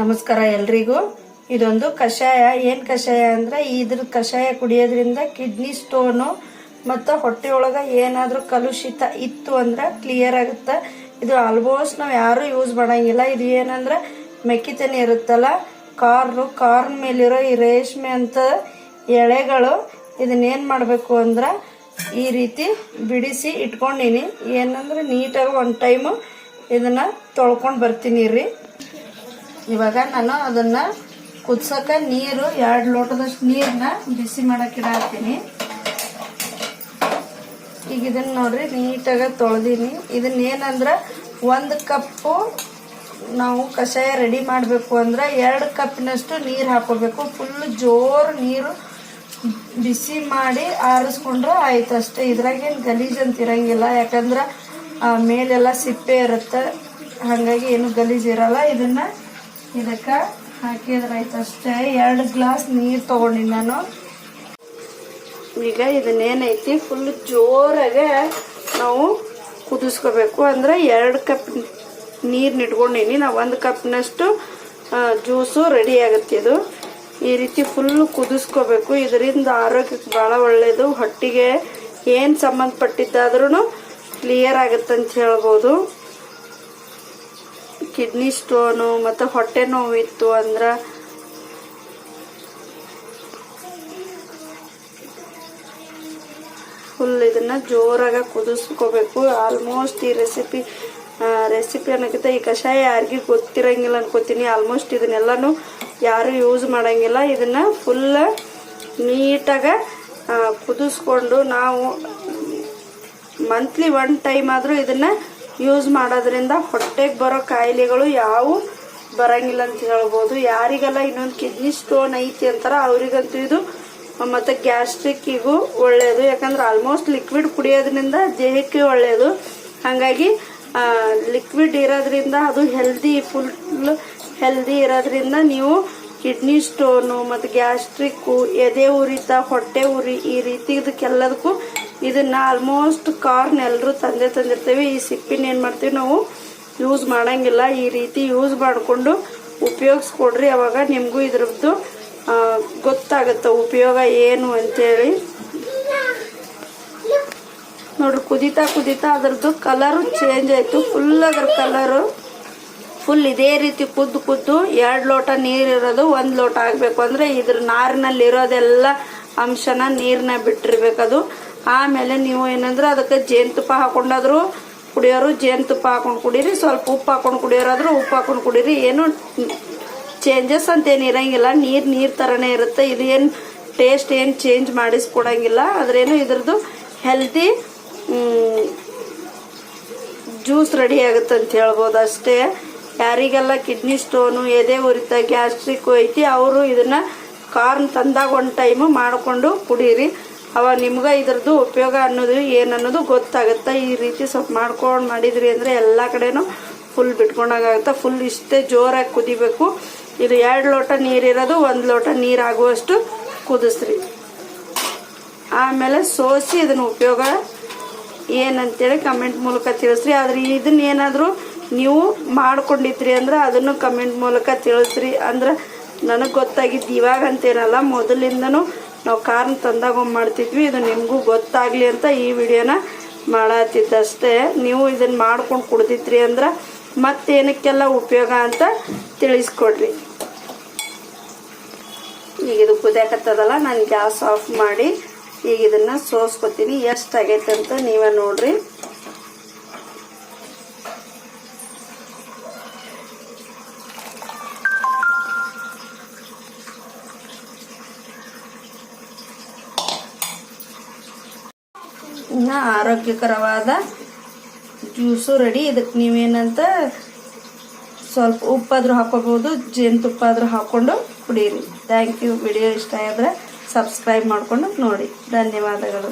ನಮಸ್ಕಾರ ಎಲ್ರಿಗೂ. ಇದೊಂದು ಕಷಾಯ. ಏನ್ ಕಷಾಯ ಅಂದ್ರೆ ಇದ್ರ ಕಷಾಯ ಕುಡಿಯೋದ್ರಿಂದ ಕಿಡ್ನಿ ಸ್ಟೋನು ಮತ್ತು ಹೊಟ್ಟೆಯೊಳಗೆ ಏನಾದರೂ ಕಲುಷಿತ ಇತ್ತು ಅಂದ್ರೆ ಕ್ಲಿಯರ್ ಆಗುತ್ತೆ. ಇದು ಆಲ್ಮೋಸ್ಟ್ ನಾವು ಯಾರು ಯೂಸ್ ಮಾಡಂಗಿಲ್ಲ. ಇದು ಏನಂದ್ರೆ ಮೆಕ್ಕಿತೆನೆ ಇರುತ್ತಲ್ಲ, ಕಾರ್ನು, ಕಾರ್ನ್ ಮೇಲಿರೋ ಈ ರೇಷ್ಮೆ ಅಂತ ಎಳೆಗಳು ಇದನ್ನೇನು ಮಾಡಬೇಕು ಅಂದ್ರೆ ಈ ರೀತಿ ಬಿಡಿಸಿ ಇಟ್ಕೊಂಡಿನಿ. ಏನಂದ್ರೆ ನೀಟಾಗಿ ಒಂದು ಟೈಮು ಇದನ್ನ ತೊಳ್ಕೊಂಡು ಬರ್ತೀನಿ ರೀ. ಇವಾಗ ನಾನು ಅದನ್ನ ಕುದ್ಸಕ ನೀರು, ಎರಡು ಲೋಟದಷ್ಟು ನೀರನ್ನ ಬಿಸಿ ಮಾಡಕ್ಕೆ ಇಡಾಕ್ತೀನಿ ಈಗ ಇದನ್ನ ನೋಡ್ರಿ, ನೀಟಾಗಿ ತೊಳೆದೀನಿ. ಇದನ್ನ ಏನಂದ್ರೆ ಒಂದು ಕಪ್ಪು ನಾವು ಕಷಾಯ ರೆಡಿ ಮಾಡಬೇಕು ಅಂದ್ರೆ ಎರಡು ಕಪ್ಪಿನಷ್ಟು ನೀರು ಹಾಕೋಬೇಕು. ಫುಲ್ ಜೋರು ನೀರು ಬಿಸಿ ಮಾಡಿ ಆರಿಸ್ಕೊಂಡ್ರೆ ಆಯ್ತು ಅಷ್ಟೇ. ಇದ್ರಾಗೇನು ಗಲೀಜು ಅಂತ ಇರಂಗಿಲ್ಲ. ಯಾಕಂದ್ರೆ ಮೇಲೆಲ್ಲ ಸಿಪ್ಪೆ ಇರುತ್ತೆ. ಹಾಗಾಗಿ ಏನು ಗಲೀಜು ಇರಲ್ಲ. ಇದನ್ನ ಇದಕ್ಕೆ ಹಾಕಿದ್ರಾಯ್ತು ಅಷ್ಟೇ. ಎರಡು ಗ್ಲಾಸ್ ನೀರು ತಗೊಂಡಿನಿ ನಾನು. ಈಗ ಇದನ್ನೇನೈತಿ? ಫುಲ್ ಜೋರಾಗೆ ನಾವು ಕುದಿಸ್ಕೋಬೇಕು. ಅಂದ್ರೆ ಎರಡು ಕಪ್ ನೀರ್ನ ಇಟ್ಕೊಂಡಿನಿ ನಾವು ಒಂದು ಕಪ್ನಷ್ಟು ಜ್ಯೂಸು ರೆಡಿ ಆಗುತ್ತೆ ಇದು. ಈ ರೀತಿ ಫುಲ್ ಕುದಿಸ್ಕೋಬೇಕು. ಇದರಿಂದ ಆರೋಗ್ಯಕ್ಕೆ ಭಾಳ ಒಳ್ಳೆಯದು ಹೊಟ್ಟಿಗೆ ಏನು ಸಂಬಂಧಪಟ್ಟಿದ್ದಾದ್ರೂ ಕ್ಲಿಯರ್ ಆಗುತ್ತೆ ಅಂತ ಹೇಳ್ಬೋದು. ಕಿಡ್ನಿ ಸ್ಟೋನು ಮತ್ತು ಹೊಟ್ಟೆ ನೋವು ಇತ್ತು ಅಂದ್ರೆ ಫುಲ್ ಇದನ್ನು ಜೋರಾಗ ಕುದಿಸ್ಕೋಬೇಕು. ಆಲ್ಮೋಸ್ಟ್ ಈ ರೆಸಿಪಿ ರೆಸಿಪಿ ಅನ್ನೋಕ್ಕಿಂತ ಈ ಕಷಾಯ ಯಾರಿಗೂ ಗೊತ್ತಿರಂಗಿಲ್ಲ ಅನ್ಕೋತೀನಿ. ಆಲ್ಮೋಸ್ಟ್ ಇದನ್ನೆಲ್ಲನೂ ಯಾರು ಯೂಸ್ ಮಾಡೋಂಗಿಲ್ಲ. ಇದನ್ನು ಫುಲ್ ನೀಟಾಗಿ ಕುದಿಸ್ಕೊಂಡು ನಾವು ಮಂತ್ಲಿ ಒನ್ ಟೈಮ್ ಆದರೂ ಇದನ್ನ ಯೂಸ್ ಮಾಡೋದ್ರಿಂದ ಹೊಟ್ಟೆಗೆ ಬರೋ ಕಾಯಿಲೆಗಳು ಯಾವು ಬರಂಗಿಲ್ಲ ಅಂತ ಹೇಳ್ಬೋದು. ಯಾರಿಗೆಲ್ಲ ಇನ್ನೊಂದು ಕಿಡ್ನಿ ಸ್ಟೋನ್ ಐತಿ ಅಂತಾರ ಅವರಿಗಂತೂ ಇದು ಮತ್ತು ಗ್ಯಾಸ್ಟ್ರಿಕ್ಕಿಗೂ ಒಳ್ಳೆಯದು ಯಾಕಂದ್ರೆ ಆಲ್ಮೋಸ್ಟ್ ಲಿಕ್ವಿಡ್ ಕುಡಿಯೋದ್ರಿಂದ ದೇಹಕ್ಕೆ ಒಳ್ಳೆಯದು ಹಾಗಾಗಿ ಲಿಕ್ವಿಡ್ ಇರೋದ್ರಿಂದ ಅದು ಹೆಲ್ದಿ ಫುಲ್ ಹೆಲ್ದಿ ಇರೋದ್ರಿಂದ ನೀವು ಕಿಡ್ನಿ ಸ್ಟೋನು ಮತ್ತು ಗ್ಯಾಸ್ಟ್ರಿಕ್ಕು ಎದೆ ಉರಿತ, ಹೊಟ್ಟೆ ಉರಿ ಈ ರೀತಿ ಇದಕ್ಕೆಲ್ಲದಕ್ಕೂ ಇದನ್ನ ಆಲ್ಮೋಸ್ಟ್ ಕಾರ್ನ್ ಎಲ್ಲರೂ ತಂದೆ ತಂದಿರ್ತೇವೆ. ಈ ಸಿಪ್ಪಿನ ಏನು ಮಾಡ್ತೀವಿ ನಾವು ಯೂಸ್ ಮಾಡಂಗಿಲ್ಲ. ಈ ರೀತಿ ಯೂಸ್ ಮಾಡಿಕೊಂಡು ಉಪಯೋಗಿಸ್ಕೊಡ್ರಿ. ಅವಾಗ ನಿಮಗೂ ಇದ್ರದ್ದು ಗೊತ್ತಾಗುತ್ತೆ ಉಪಯೋಗ ಏನು ಅಂತೇಳಿ. ನೋಡ್ರಿ, ಕುದಿತಾ ಕುದಿತಾ ಅದ್ರದ್ದು ಕಲರು ಚೇಂಜ್ ಆಯಿತು. ಫುಲ್ ಅದ್ರ ಕಲರು ಫುಲ್ ಇದೇ ರೀತಿ ಕುದ್ದು ಕುದ್ದು ಎರಡು ಲೋಟ ನೀರಿರೋದು ಒಂದು ಲೋಟ ಆಗಬೇಕು. ಅಂದರೆ ಇದ್ರ ನಾರಿನಲ್ಲಿ ಇರೋದೆಲ್ಲ ಅಂಶನ ನೀರನ್ನ ಬಿಟ್ಟಿರ್ಬೇಕದು. ಆಮೇಲೆ ನೀವು ಏನಂದ್ರೆ ಅದಕ್ಕೆ ಜೇನುತುಪ್ಪ ಹಾಕೊಂಡಾದ್ರು ಕುಡಿಯೋರು ಜೇನುತುಪ್ಪ ಹಾಕೊಂಡು ಕುಡೀರಿ, ಸ್ವಲ್ಪ ಉಪ್ಪು ಹಾಕೊಂಡು ಕುಡಿಯೋರಾದ್ರೂ ಉಪ್ಪು ಹಾಕೊಂಡು ಕುಡೀರಿ. ಏನು ಚೇಂಜಸ್ ಅಂತ ಏನು ಇರಂಗಿಲ್ಲ. ನೀರು ನೀರು ಥರನೇ ಇರುತ್ತೆ. ಇದು ಏನು ಟೇಸ್ಟ್ ಏನು ಚೇಂಜ್ ಮಾಡಿಸ್ಕೊಡಂಗಿಲ್ಲ. ಆದ್ರೇನು ಇದ್ರದ್ದು ಹೆಲ್ದಿ ಜ್ಯೂಸ್ ರೆಡಿ ಆಗುತ್ತೆ ಅಂತ ಹೇಳ್ಬೋದು ಅಷ್ಟೇ. ಯಾರಿಗೆಲ್ಲ ಕಿಡ್ನಿ ಸ್ಟೋನು ಎದೆ ಉರಿತ ಗ್ಯಾಸ್ಟ್ರಿಕ್ ಐತಿ, ಅವರು ಇದನ್ನು ಕಾರ್ನ್ ತಂದಾಗ ಒಂದು ಟೈಮು ಮಾಡಿಕೊಂಡು ಕುಡೀರಿ. ಅವಾಗ ನಿಮ್ಗೆ ಇದ್ರದ್ದು ಉಪಯೋಗ ಅನ್ನೋದು ಏನು ಅನ್ನೋದು ಗೊತ್ತಾಗುತ್ತೆ. ಈ ರೀತಿ ಸ್ವಲ್ಪ ಮಾಡ್ಕೊಂಡು ಮಾಡಿದ್ರಿ ಅಂದರೆ ಎಲ್ಲ ಕಡೆನೂ ಫುಲ್ ಬಿಟ್ಕೊಂಡಾಗುತ್ತೆ ಫುಲ್ ಇಷ್ಟೇ ಜೋರಾಗಿ ಕುದಿಬೇಕು. ಇದು ಎರಡು ಲೋಟ ನೀರಿರೋದು ಒಂದು ಲೋಟ ನೀರಾಗುವಷ್ಟು ಕುದಿಸ್ರಿ. ಆಮೇಲೆ ಸೋಸಿ ಇದನ್ನು ಉಪಯೋಗ ಏನಂತೇಳಿ ಕಮೆಂಟ್ ಮೂಲಕ ತಿಳಿಸ್ರಿ. ಆದ್ರೆ ಇದನ್ನ ಏನಾದರೂ ನೀವು ಮಾಡ್ಕೊಂಡಿದ್ರಿ ಅಂದ್ರೆ ಅದನ್ನು ಕಮೆಂಟ್ ಮೂಲಕ ತಿಳಿಸ್ರಿ. ಅಂದ್ರೆ ನನಗೆ ಗೊತ್ತಾಗಿದ್ದು ಇವಾಗ ಅಂತೇನಲ್ಲ ಮೊದಲಿಂದನೂ ನಾವು ಕಾರ್ನ ತಂದಾಗ ಮಾಡ್ತಿದ್ವಿ, ಇದು ನಿಮಗೂ ಗೊತ್ತಾಗಲಿ ಅಂತ ಈ ವಿಡಿಯೋನ ಮಾಡತ್ತಿದ್ದಷ್ಟೇ. ನೀವು ಇದನ್ನು ಮಾಡ್ಕೊಂಡು ಕುಡ್ದಿದ್ರಿ ಅಂದ್ರೆ ಮತ್ತೇನಕ್ಕೆಲ್ಲ ಉಪಯೋಗ ಅಂತ ತಿಳಿಸ್ಕೊಡ್ರಿ. ಈಗ ಇದು ಕುದಿಯಾಕತ್ತದಲ್ಲ, ನಾನು ಗ್ಯಾಸ್ ಆಫ್ ಮಾಡಿ ಈಗ ಇದನ್ನು ಸೋಸ್ಕೊತೀನಿ. ಎಷ್ಟಾಗೈತೆ ಅಂತ ನೀವೇ ನೋಡ್ರಿ. ಇನ್ನು ಆರೋಗ್ಯಕರವಾದ ಜ್ಯೂಸು ರೆಡಿ. ಇದಕ್ಕೆ ನೀವೇನಂತ ಸ್ವಲ್ಪ ಉಪ್ಪಾದರೂ ಹಾಕೋಬೋದು ಜೇನುತುಪ್ಪ ಆದರೂ ಹಾಕ್ಕೊಂಡು ಕುಡೀರಿ. Thank you. ವಿಡಿಯೋ ಇಷ್ಟ ಆದರೆ ಸಬ್ಸ್ಕ್ರೈಬ್ ಮಾಡಿಕೊಂಡು ನೋಡಿ. ಧನ್ಯವಾದಗಳು.